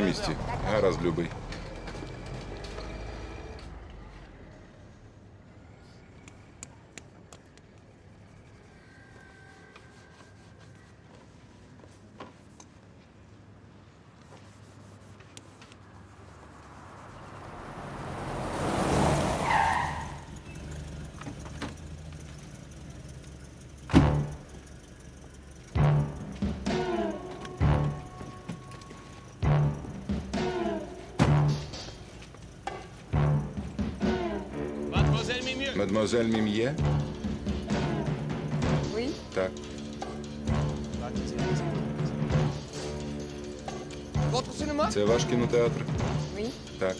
на місці. Гаразд, любий. Мадемуазель Мім'є? Oui, Так. Це ваш кінотеатр? oui. Так.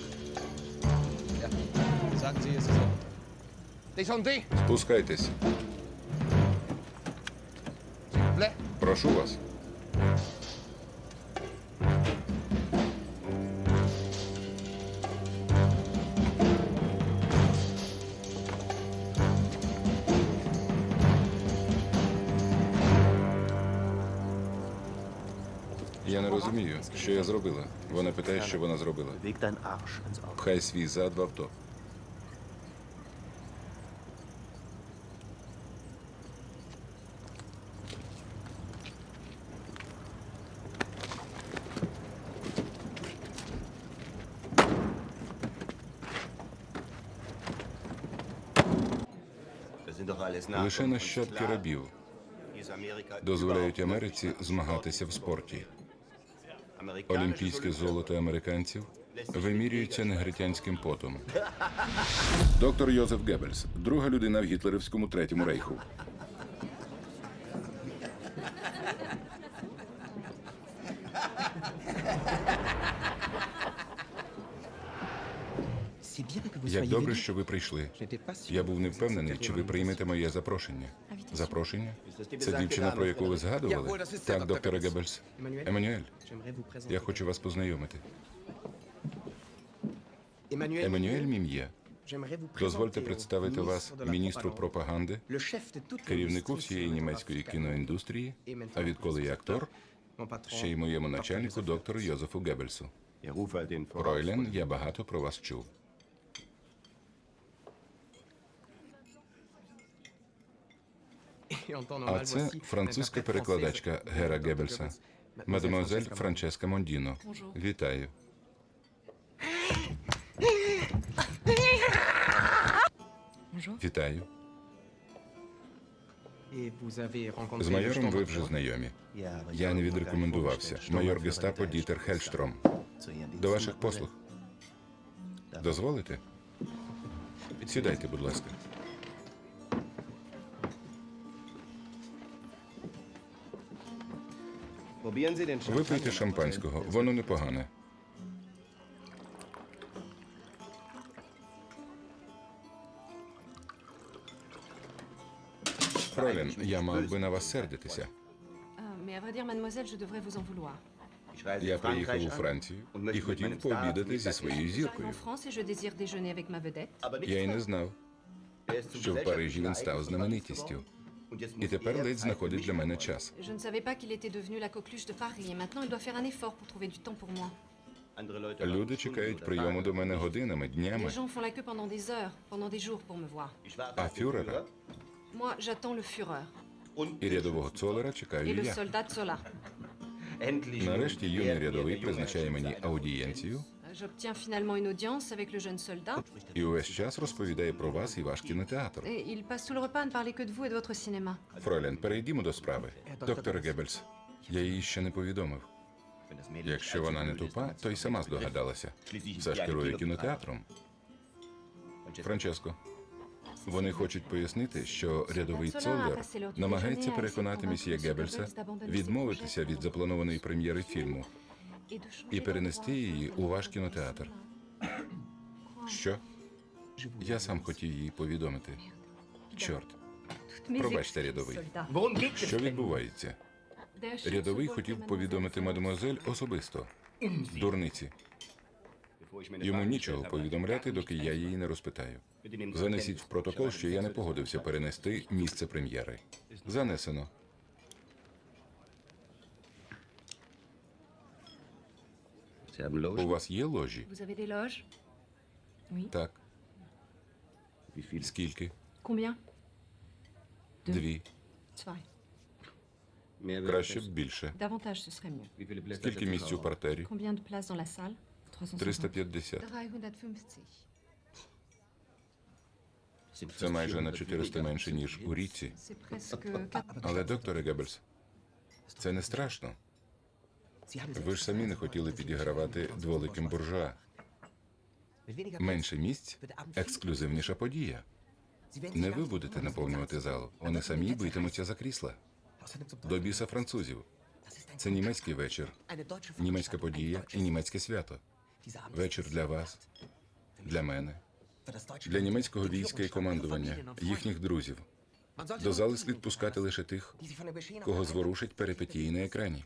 Спускайтесь. Прошу вас. Я не розумію, що я зробила. Вона питає, що вона зробила. Пхай свій зад в авто. Лише нащадки рабів дозволяють Америці змагатися в спорті. Олімпійське золото американців вимірюється негритянським потом. Доктор Йозеф Геббельс, друга людина в гітлерівському третьому рейху. Як добре, що ви прийшли. Я був не впевнений, чи ви приймете моє запрошення. Запрошення? Це дівчина, про яку ви згадували? Так, докторе Геббельс. Еммануель, я хочу вас познайомити. Еммануель Мім'є. Дозвольте представити вас міністру пропаганди, керівнику всієї німецької кіноіндустрії, а відколи я актор, ще й моєму начальнику доктору Йозефу Геббельсу. Фройлен, я багато про вас чув. А це французька перекладачка Гера Геббельса, мадемуазель Франческа Мондіно. Вітаю. Вітаю. З майором ви вже знайомі. Я не відрекомендувався. Майор гестапо Дітер Хельштром. До ваших послуг. Дозволите? Сідайте, будь ласка. Випийте шампанського, воно непогане. Фройлен, я мав би на вас сердитися. Vouloir. Я приїхав у Францію і хотів пообідати зі своєю зіркою. Я й не знав, що в Парижі він став знаменитістю. І тепер ледь знаходить для мене час. Je ne savais pas qu'il était devenu la coqueluche de Paris et maintenant il doit faire un effort pour trouver du temps pour moi. Люди чекають прийому до мене годинами, Les днями, gens font la queue pendant des heures, pendant des jours pour me voir. а фюрера Moi, j'attends le Führer і рядового цолера et чекаю le я. soldat Zola. Нарешті юний рядовий призначає мені аудієнцію J'obtiens finalement une audience avec le jeune soldat і увесь час розповідає про вас і ваш кінотеатр. et il passe tout le repas ne parler que de vous et de votre cinéma. Фройлен, перейдімо до справи. Доктор Геббельс, я їй ще не повідомив. Якщо вона не тупа, то й сама здогадалася. Все ж керує кінотеатром. Франческо, вони хочуть пояснити, що рядовий Цолдер намагається переконати місьє Геббельса відмовитися від запланованої прем'єри фільму і перенести її у ваш кінотеатр. Що? Я сам хотів їй повідомити. Чорт, пробачте, рядовий. Що відбувається? Рядовий хотів повідомити мадемуазель особисто. Дурниці. Йому нічого повідомляти, доки я її не розпитаю. Занесіть в протокол, що я не погодився перенести місце прем'єри. Занесено. У вас є ложі? Так. Скільки? Combien Дві. Краще б більше. Скільки місць у партері? Combien de places dans la salle 350. 350. 350. Sind Це майже на 400 400 weniger менше, ніж у річці. C'est presque 4. Але, докторе Геббельс, це не страшно. Ви ж самі не хотіли підігравати дволиким буржуа. Менше місць ексклюзивніша подія. Не ви будете наповнювати залу. Вони самі битимуться за крісла. До біса французів. Це німецький вечір, німецька подія і німецьке свято. Вечір для вас, для мене, для німецького війська і командування, їхніх друзів. До зали слід пускати лише тих, кого зворушить перипетії на екрані.